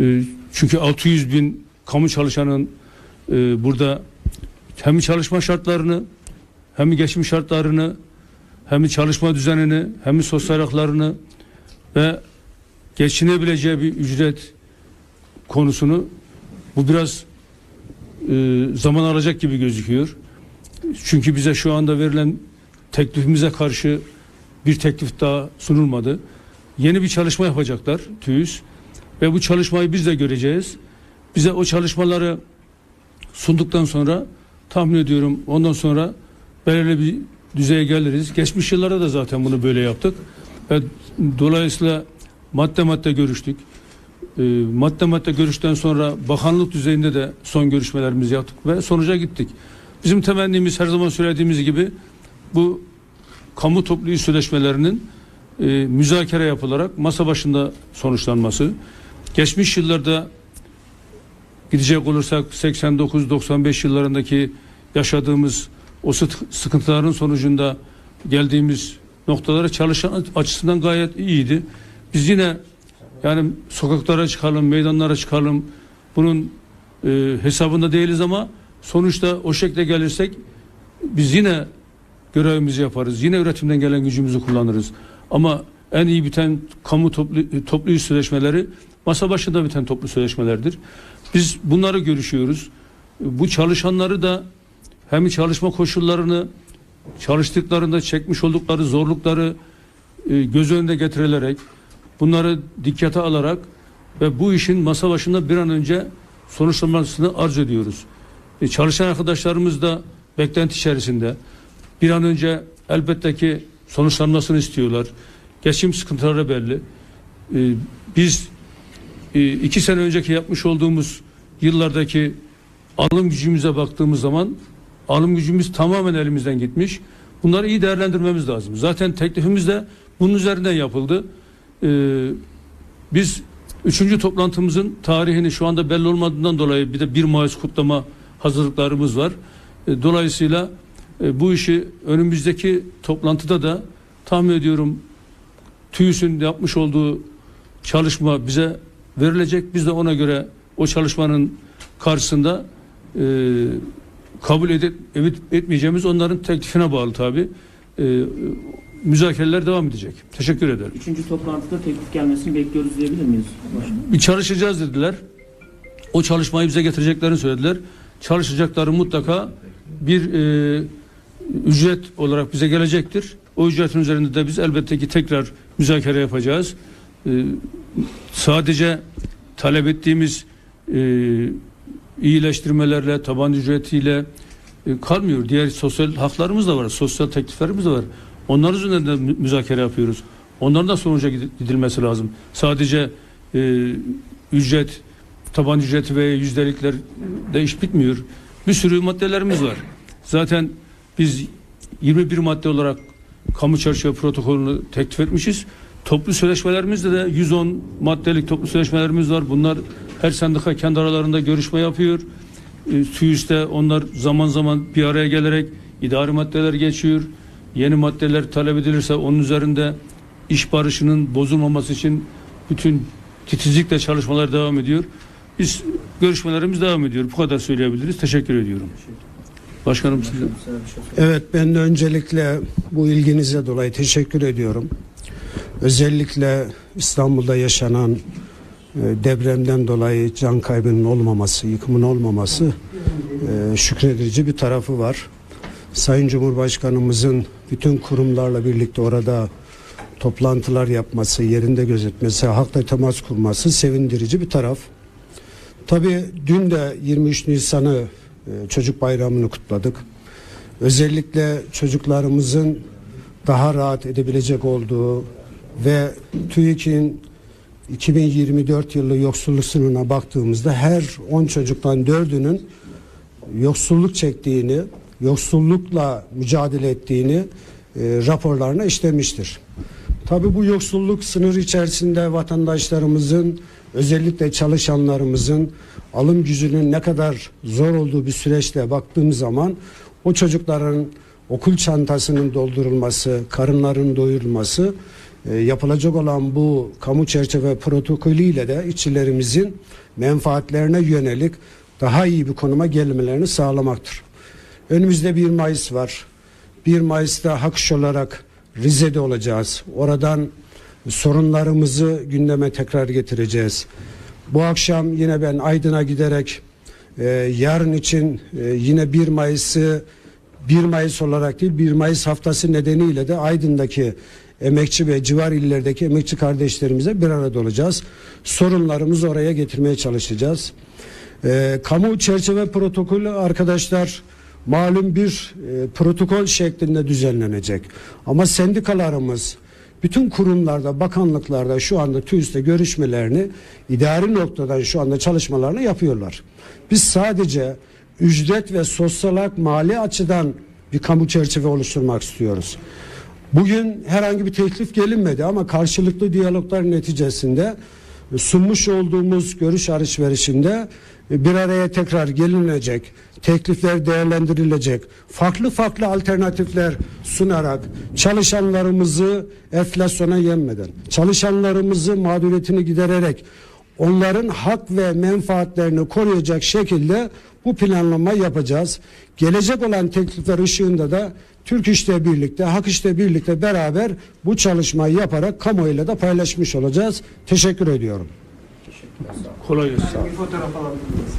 E, çünkü 600 bin kamu çalışanın e, burada hem çalışma şartlarını hem geçim şartlarını hem çalışma düzenini hem sosyal haklarını ve geçinebileceği bir ücret konusunu bu biraz e, zaman alacak gibi gözüküyor. Çünkü bize şu anda verilen teklifimize karşı bir teklif daha sunulmadı. Yeni bir çalışma yapacaklar TÜİS ve bu çalışmayı biz de göreceğiz. Bize o çalışmaları sunduktan sonra tahmin ediyorum ondan sonra belirli bir düzeye geliriz. Geçmiş yıllarda da zaten bunu böyle yaptık. Ve dolayısıyla madde madde görüştük. E, madde madde görüşten sonra bakanlık düzeyinde de son görüşmelerimizi yaptık ve sonuca gittik. Bizim temennimiz her zaman söylediğimiz gibi bu kamu toplu iş sözleşmelerinin e, müzakere yapılarak masa başında sonuçlanması. Geçmiş yıllarda gidecek olursak 89-95 yıllarındaki yaşadığımız o sıkıntıların sonucunda geldiğimiz noktalara çalışan açısından gayet iyiydi. Biz yine yani sokaklara çıkalım, meydanlara çıkalım. Bunun e, hesabında değiliz ama sonuçta o şekilde gelirsek biz yine görevimizi yaparız. Yine üretimden gelen gücümüzü kullanırız. Ama en iyi biten kamu toplu, toplu sözleşmeleri masa başında biten toplu sözleşmelerdir. Biz bunları görüşüyoruz. Bu çalışanları da hem çalışma koşullarını çalıştıklarında çekmiş oldukları zorlukları e, göz önünde getirilerek bunları dikkate alarak ve bu işin masa başında bir an önce sonuçlanmasını arz ediyoruz. E, çalışan arkadaşlarımız da beklenti içerisinde bir an önce elbette ki sonuçlanmasını istiyorlar. Geçim sıkıntıları belli. E, biz iki sene önceki yapmış olduğumuz yıllardaki alım gücümüze baktığımız zaman alım gücümüz tamamen elimizden gitmiş. Bunları iyi değerlendirmemiz lazım. Zaten teklifimiz de bunun üzerinden yapıldı. Ee, biz üçüncü toplantımızın tarihini şu anda belli olmadığından dolayı bir de 1 Mayıs kutlama hazırlıklarımız var. Ee, dolayısıyla e, bu işi önümüzdeki toplantıda da tahmin ediyorum TÜİS'in yapmış olduğu çalışma bize verilecek. Biz de ona göre o çalışmanın karşısında e, kabul edip, etmeyeceğimiz onların teklifine bağlı tabi. E, müzakereler devam edecek. Teşekkür ederim. Üçüncü toplantıda teklif gelmesini bekliyoruz diyebilir miyiz? Bir çalışacağız dediler. O çalışmayı bize getireceklerini söylediler. Çalışacakları mutlaka bir e, ücret olarak bize gelecektir. O ücretin üzerinde de biz elbette ki tekrar müzakere yapacağız. E, sadece talep ettiğimiz e, iyileştirmelerle, taban ücretiyle e, kalmıyor. Diğer sosyal haklarımız da var, sosyal tekliflerimiz de var. Onların üzerinde de mü- müzakere yapıyoruz. Onların da sonuca gidi- gidilmesi lazım. Sadece e, ücret, taban ücreti ve yüzdelikler de iş bitmiyor. Bir sürü maddelerimiz var. Zaten biz 21 madde olarak kamu çarşıya protokolünü teklif etmişiz. Toplu sözleşmelerimizde de 110 maddelik toplu sözleşmelerimiz var. Bunlar her sendika kendi aralarında görüşme yapıyor. E, TÜİS'te onlar zaman zaman bir araya gelerek idari maddeler geçiyor. Yeni maddeler talep edilirse onun üzerinde iş barışının bozulmaması için bütün titizlikle çalışmalar devam ediyor. Biz görüşmelerimiz devam ediyor. Bu kadar söyleyebiliriz. Teşekkür ediyorum. Başkanım size. Evet ben de öncelikle bu ilginize dolayı teşekkür ediyorum. Özellikle İstanbul'da yaşanan e, depremden dolayı can kaybının olmaması, yıkımın olmaması e, şükredici bir tarafı var. Sayın Cumhurbaşkanımızın bütün kurumlarla birlikte orada toplantılar yapması, yerinde gözetmesi, halkla temas kurması sevindirici bir taraf. Tabii dün de 23 Nisan'ı e, çocuk bayramını kutladık. Özellikle çocuklarımızın daha rahat edebilecek olduğu ve TÜİK'in 2024 yılı yoksulluk sınırına baktığımızda her 10 çocuktan 4'ünün yoksulluk çektiğini, yoksullukla mücadele ettiğini e, raporlarına işlemiştir. Tabii bu yoksulluk sınırı içerisinde vatandaşlarımızın özellikle çalışanlarımızın alım gücünün ne kadar zor olduğu bir süreçte baktığım zaman o çocukların okul çantasının doldurulması, karınların doyurulması e, yapılacak olan bu kamu çerçeve protokolüyle de işçilerimizin menfaatlerine yönelik daha iyi bir konuma gelmelerini sağlamaktır. Önümüzde 1 Mayıs var. 1 Mayıs'ta hak iş olarak Rize'de olacağız. Oradan sorunlarımızı gündeme tekrar getireceğiz. Bu akşam yine ben Aydın'a giderek e, yarın için e, yine 1 Mayıs'ı 1 Mayıs olarak değil 1 Mayıs haftası nedeniyle de Aydın'daki emekçi ve civar illerdeki emekçi kardeşlerimize bir arada olacağız. Sorunlarımızı oraya getirmeye çalışacağız. E, kamu çerçeve protokolü arkadaşlar malum bir e, protokol şeklinde düzenlenecek. Ama sendikalarımız bütün kurumlarda, bakanlıklarda şu anda TÜİS'te görüşmelerini idari noktadan şu anda çalışmalarını yapıyorlar. Biz sadece ücret ve sosyal hak mali açıdan bir kamu çerçeve oluşturmak istiyoruz. Bugün herhangi bir teklif gelinmedi ama karşılıklı diyaloglar neticesinde e, sunmuş olduğumuz görüş alışverişinde e, bir araya tekrar gelinecek, teklifler değerlendirilecek, farklı farklı alternatifler sunarak çalışanlarımızı enflasyona yenmeden, çalışanlarımızı mağduriyetini gidererek onların hak ve menfaatlerini koruyacak şekilde bu planlama yapacağız. Gelecek olan teklifler ışığında da Türk İş'le birlikte, Hak İş'le birlikte beraber bu çalışmayı yaparak kamuoyuyla da paylaşmış olacağız. Teşekkür ediyorum. Kolay gelsin. Bir fotoğraf alabilir miyiz?